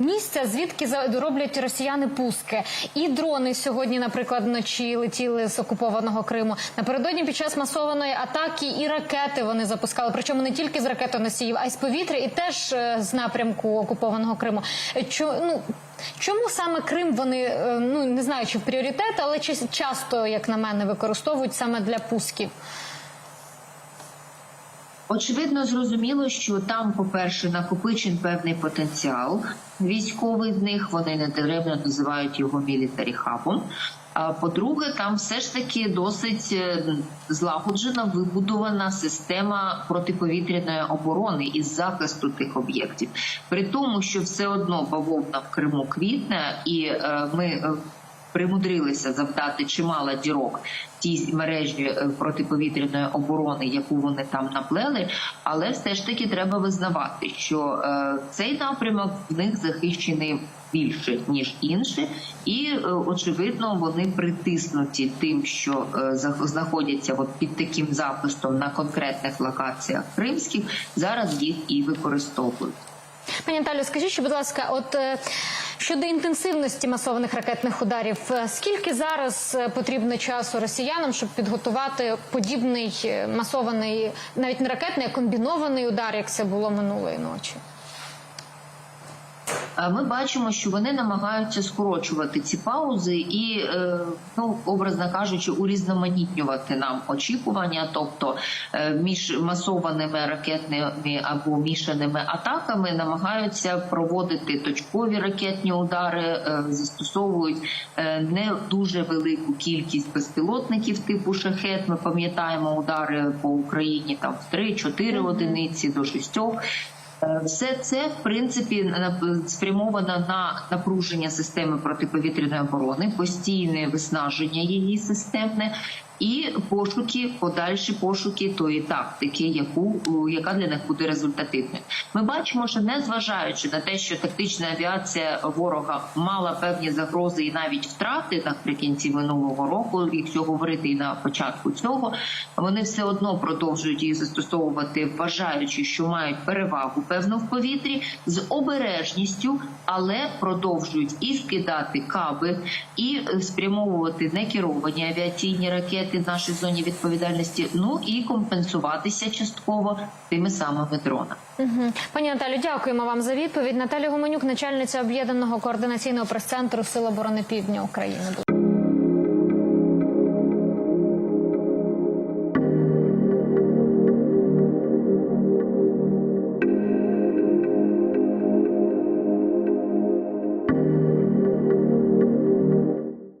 місця, звідки роблять росіяни пуски. І дрони сьогодні, наприклад, вночі летіли з окупованого Криму. Напередодні під час масованої атаки і ракети вони запускали. Причому не тільки з ракетоносіїв, а й з повітря, і теж е, з напрямку окупованого Криму. Е, Чо, ну, чому саме Крим вони е, ну не знаю, чи в пріоритет, але часто, як на мене, використовують саме для пусків? Очевидно, зрозуміло, що там, по-перше, накопичен певний потенціал військовий в них. Вони недаремно називають його мілітарі хабом. А по-друге, там все ж таки досить е, злагоджена вибудована система протиповітряної оборони і захисту тих об'єктів. При тому, що все одно бавовна в Криму квітне, і е, ми е, примудрилися завдати чимало дірок тій мережі е, протиповітряної оборони, яку вони там наплели. Але все ж таки треба визнавати, що е, цей напрямок в них захищений більше ніж інші, і е, очевидно вони притиснуті тим, що знаходяться от під таким захистом на конкретних локаціях кримських. Зараз їх і використовують. Пані Наталю, скажіть, що, будь ласка, от е, щодо інтенсивності масованих ракетних ударів, е, скільки зараз е, потрібно часу росіянам, щоб підготувати подібний масований, навіть не ракетний, а комбінований удар, як це було минулої ночі? Ми бачимо, що вони намагаються скорочувати ці паузи і, е, ну образно кажучи, урізноманітнювати нам очікування, тобто е, між масованими ракетними або мішаними атаками намагаються проводити точкові ракетні удари, е, застосовують не дуже велику кількість безпілотників типу шахет. Ми пам'ятаємо удари по Україні там в 3-4 одиниці до 6. Все це в принципі спрямовано на напруження системи протиповітряної оборони, постійне виснаження її системне і пошуки, подальші пошуки тої тактики, яку яка для них буде результативною. Ми бачимо, що незважаючи на те, що тактична авіація ворога мала певні загрози і навіть втрати наприкінці минулого року, якщо говорити і на початку цього, вони все одно продовжують їх застосовувати, вважаючи, що мають перевагу певну в повітрі з обережністю, але продовжують і скидати каби, і спрямовувати некеровані авіаційні ракети в нашій зоні відповідальності. Ну і компенсуватися частково тими самими дронами. Угу. Пані Наталю, дякуємо вам за відповідь. Наталя Гуменюк, начальниця об'єднаного координаційного прес-центру Сил оборони Півдня України.